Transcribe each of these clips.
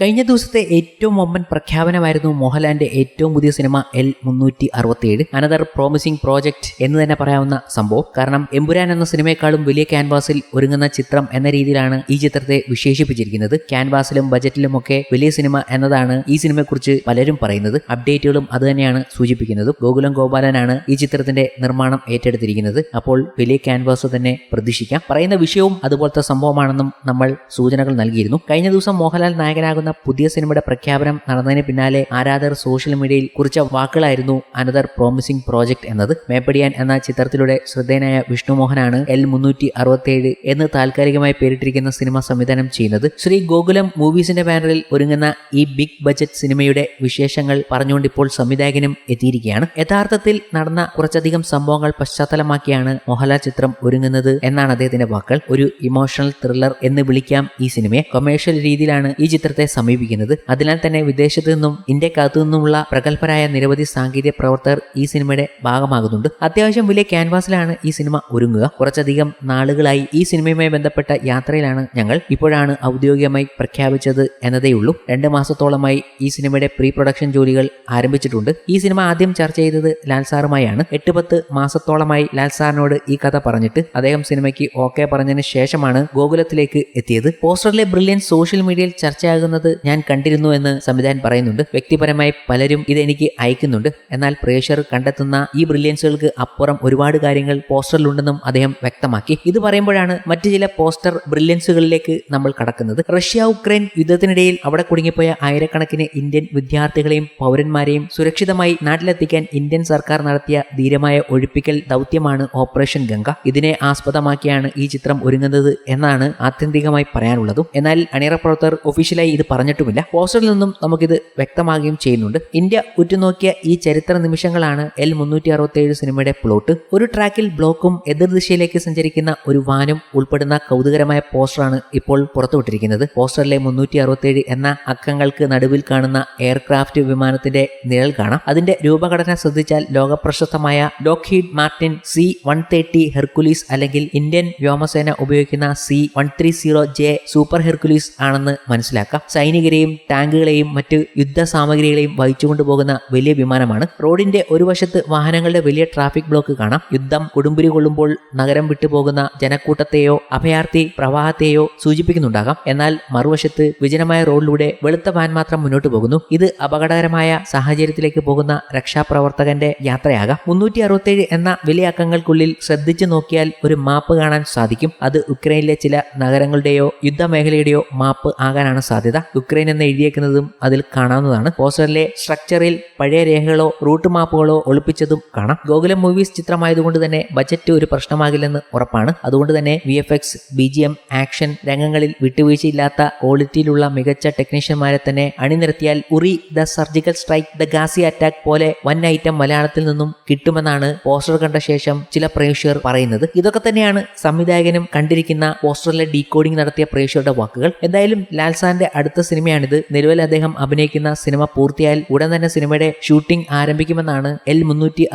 കഴിഞ്ഞ ദിവസത്തെ ഏറ്റവും ഒമ്പൻ പ്രഖ്യാപനമായിരുന്നു മോഹൻലാലിന്റെ ഏറ്റവും പുതിയ സിനിമ എൽ മുന്നൂറ്റി അറുപത്തിയേഴ് അനദർ പ്രോമിസിംഗ് പ്രോജക്റ്റ് എന്ന് തന്നെ പറയാവുന്ന സംഭവം. കാരണം എമ്പുരാൻ എന്ന സിനിമയെക്കാളും വലിയ ക്യാൻവാസിൽ ഒരുങ്ങുന്ന ചിത്രം എന്ന രീതിയിലാണ് ഈ ചിത്രത്തെ വിശേഷിപ്പിച്ചിരിക്കുന്നത്. ക്യാൻവാസിലും ബജറ്റിലും ഒക്കെ വലിയ സിനിമ എന്നതാണ് ഈ സിനിമയെക്കുറിച്ച് പലരും പറയുന്നത്. അപ്ഡേറ്റുകളും അത് തന്നെയാണ് സൂചിപ്പിക്കുന്നത്. ഗോകുലം ഗോപാലനാണ് ഈ ചിത്രത്തിന്റെ നിർമ്മാണം ഏറ്റെടുത്തിരിക്കുന്നത്. അപ്പോൾ വലിയ ക്യാൻവാസ് തന്നെ പ്രതീക്ഷിക്കാം. പറയുന്ന വിഷയവും അതുപോലത്തെ സംഭവമാണെന്നും നമ്മൾ സൂചനകൾ നൽകിയിരുന്നു. കഴിഞ്ഞ ദിവസം മോഹൻലാൽ നായകനാകുന്ന പുതിയ സിനിമയുടെ പ്രഖ്യാപനം നടന്നതിന് പിന്നാലെ ആരാധകർ സോഷ്യൽ മീഡിയയിൽ കുറിച്ച വാക്കുകളായിരുന്നു അനദർ പ്രോമിസിംഗ് പ്രോജക്ട് എന്നത്. മേപ്പടിയാൻ എന്ന ചിത്രത്തിലൂടെ ശ്രദ്ധേയനായ വിഷ്ണുമോഹനാണ് എൽ മുന്നൂറ്റി അറുപത്തിയേഴ് എന്ന് താൽക്കാലികമായി പേരിട്ടിരിക്കുന്ന സിനിമ സംവിധാനം ചെയ്യുന്നത്. ശ്രീ ഗോകുലം മൂവീസിന്റെ ബാനറിൽ ഒരുങ്ങുന്ന ഈ ബിഗ് ബജറ്റ് സിനിമയുടെ വിശേഷങ്ങൾ പറഞ്ഞുകൊണ്ട് ഇപ്പോൾ സംവിധായകനും എത്തിയിരിക്കുകയാണ്. യഥാർത്ഥത്തിൽ നടന്ന കുറച്ചധികം സംഭവങ്ങൾ പശ്ചാത്തലമാക്കിയാണ് മോഹൻലാൽ ചിത്രം ഒരുങ്ങുന്നത് എന്നാണ് അദ്ദേഹത്തിന്റെ വാക്കുകൾ. ഒരു ഇമോഷണൽ ത്രില്ലർ എന്ന് വിളിക്കാം ഈ സിനിമയെ. കൊമേഴ്ഷ്യൽ രീതിയിലാണ് ഈ ചിത്രത്തെ സമീപിക്കുന്നത്. അതിനാൽ തന്നെ വിദേശത്തു നിന്നും ഇന്ത്യക്കകത്തു നിന്നുമുള്ള പ്രഗത്ഭരായ നിരവധി സാങ്കേതിക പ്രവർത്തകർ ഈ സിനിമയുടെ ഭാഗമാകുന്നുണ്ട്. അത്യാവശ്യം വലിയ ക്യാൻവാസിലാണ് ഈ സിനിമ ഒരുങ്ങുക. കുറച്ചധികം നാളുകളായി ഈ സിനിമയുമായി ബന്ധപ്പെട്ട യാത്രയിലാണ് ഞങ്ങൾ ഇപ്പോഴാണ് ഔദ്യോഗികമായി പ്രഖ്യാപിച്ചത് എന്നതേയുള്ളൂ രണ്ട് മാസത്തോളമായി ഈ സിനിമയുടെ പ്രീ പ്രൊഡക്ഷൻ ജോലികൾ ആരംഭിച്ചിട്ടുണ്ട്. ഈ സിനിമ ആദ്യം ചർച്ച ചെയ്തത് ലാൽ സാറുമായാണ്. എട്ട് പത്ത് മാസത്തോളമായി ലാൽ സാറിനോട് ഈ കഥ പറഞ്ഞിട്ട് അദ്ദേഹം സിനിമയ്ക്ക് ഓക്കെ പറഞ്ഞതിന് ശേഷമാണ് ഗോകുലത്തിലേക്ക് എത്തിയത്. പോസ്റ്ററിലെ ബ്രില്യൻ സോഷ്യൽ മീഡിയയിൽ ചർച്ചയാകുന്നത് ഞാൻ കണ്ടിരുന്നു എന്ന് സംവിധായകൻ പറയുന്നുണ്ട്. വ്യക്തിപരമായി പലരും ഇതെനിക്ക് അയക്കുന്നുണ്ട്. എന്നാൽ പ്രേക്ഷർ കണ്ടെത്തുന്ന ഈ ബ്രില്യൻസുകൾക്ക് അപ്പുറം ഒരുപാട് കാര്യങ്ങൾ പോസ്റ്ററിലുണ്ടെന്നും അദ്ദേഹം വ്യക്തമാക്കി. ഇത് പറയുമ്പോഴാണ് മറ്റു ചില പോസ്റ്റർ ബ്രില്യൻസുകളിലേക്ക് നമ്മൾ കടക്കുന്നത്. റഷ്യ ഉക്രൈൻ യുദ്ധത്തിനിടയിൽ അവിടെ കുടുങ്ങിപ്പോയ ആയിരക്കണക്കിന് ഇന്ത്യൻ വിദ്യാർത്ഥികളെയും പൗരന്മാരെയും സുരക്ഷിതമായി നാട്ടിലെത്തിക്കാൻ ഇന്ത്യൻ സർക്കാർ നടത്തിയ ധീരമായ ഒഴിപ്പിക്കൽ ദൗത്യമാണ് ഓപ്പറേഷൻ ഗംഗ. ഇതിനെ ആസ്പദമാക്കിയാണ് ഈ ചിത്രം ഒരുങ്ങുന്നത് എന്നാണ് ആത്യന്തികമായി പറയാനുള്ളതും. എന്നാൽ അണിയറ പ്രവർത്തകർ ഒഫീഷ്യലായി ഇത് പറഞ്ഞിട്ടുമില്ല. പോസ്റ്ററിൽ നിന്നും നമുക്കിത് വ്യക്തമാകുകയും ചെയ്യുന്നുണ്ട്. ഇന്ത്യ ഉറ്റുനോക്കിയ ഈ ചരിത്ര നിമിഷങ്ങളാണ് എൽ മുന്നൂറ്റി അറുപത്തിയേഴ് സിനിമയുടെ പ്ലോട്ട്. ഒരു ട്രാക്കിൽ ബ്ലോക്കും എതിർദിശയിലേക്ക് സഞ്ചരിക്കുന്ന ഒരു വാനും ഉൾപ്പെടുന്ന കൗതുകരമായ പോസ്റ്ററാണ് ഇപ്പോൾ പുറത്തുവിട്ടിരിക്കുന്നത്. പോസ്റ്ററിലെ മുന്നൂറ്റി അറുപത്തിയേഴ് എന്ന അക്കങ്ങൾക്ക് നടുവിൽ കാണുന്ന എയർക്രാഫ്റ്റ് വിമാനത്തിന്റെ നിഴൽ കാണാം. അതിന്റെ രൂപഘടന ശ്രദ്ധിച്ചാൽ ലോകപ്രശസ്തമായ Lockheed Martin C one thirty Hercules അല്ലെങ്കിൽ ഇന്ത്യൻ വ്യോമസേന ഉപയോഗിക്കുന്ന C one three zero J super Hercules ആണെന്ന് മനസ്സിലാക്കാം. സൈനികരെയും ടാങ്കുകളെയും മറ്റ് യുദ്ധ സാമഗ്രികളെയും വഹിച്ചുകൊണ്ട് പോകുന്ന വലിയ വിമാനമാണ്. റോഡിന്റെ ഒരു വശത്ത് വാഹനങ്ങളുടെ വലിയ ട്രാഫിക് ബ്ലോക്ക് കാണാം. യുദ്ധം കൊടുമ്പുരി കൊള്ളുമ്പോൾ നഗരം വിട്ടുപോകുന്ന ജനക്കൂട്ടത്തെയോ അഭയാർത്ഥി പ്രവാഹത്തെയോ സൂചിപ്പിക്കുന്നുണ്ടാകാം. എന്നാൽ മറുവശത്ത് വിജനമായ റോഡിലൂടെ വെളുത്ത വാൻ മാത്രം മുന്നോട്ട് പോകുന്നു. ഇത് അപകടകരമായ സാഹചര്യത്തിലേക്ക് പോകുന്ന രക്ഷാപ്രവർത്തകന്റെ യാത്രയാകാം. മുന്നൂറ്റി അറുപത്തേഴ് എന്ന വലിയ അക്കങ്ങൾക്കുള്ളിൽ ശ്രദ്ധിച്ചു നോക്കിയാൽ ഒരു മാപ്പ് കാണാൻ സാധിക്കും. അത് ഉക്രൈനിലെ ചില നഗരങ്ങളുടെയോ യുദ്ധമേഖലയുടെയോ മാപ്പ് ആകാനാണ് സാധ്യത. യുക്രൈൻ എന്ന് എഴുതിയേക്കുന്നതും അതിൽ കാണാവുന്നതാണ്. പോസ്റ്ററിലെ സ്ട്രക്ചറിൽ പഴയ രേഖകളോ റൂട്ട് മാപ്പുകളോ ഒളിപ്പിച്ചതും കാണാം. ഗോകുലം മൂവീസ് ചിത്രമായതുകൊണ്ട് തന്നെ ബജറ്റ് ഒരു പ്രശ്നമാകില്ലെന്ന് ഉറപ്പാണ്. അതുകൊണ്ട് തന്നെ V F X B G M action രംഗങ്ങളിൽ വിട്ടുവീഴ്ചയില്ലാത്ത ക്വാളിറ്റിയിലുള്ള മികച്ച ടെക്നീഷ്യന്മാരെ തന്നെ അണിനിരത്തിയാൽ Uri the surgical strike the Ghazi attack പോലെ വൻ ഐറ്റം മലയാളത്തിൽ നിന്നും കിട്ടുമെന്നാണ് പോസ്റ്റർ കണ്ട ശേഷം ചില പ്രേക്ഷകർ പറയുന്നത്. ഇതൊക്കെ തന്നെയാണ് സംവിധായകനും കണ്ടിരിക്കുന്ന പോസ്റ്ററിലെ ഡീകോഡിംഗ് നടത്തിയ പ്രേക്ഷകരുടെ വാക്കുകൾ. എന്തായാലും ലാൽസാന്റെ അടുത്ത സിനിമയാണിത്. നിലവിൽ അദ്ദേഹം അഭിനയിക്കുന്ന സിനിമ പൂർത്തിയായാൽ ഉടൻ തന്നെ സിനിമയുടെ ഷൂട്ടിംഗ് ആരംഭിക്കുമെന്നാണ് എൽ മുന്നൂറ്റി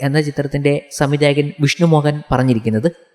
എന്ന ചിത്രത്തിന്റെ സംവിധായകൻ വിഷ്ണു മോഹൻ പറഞ്ഞിരിക്കുന്നത്.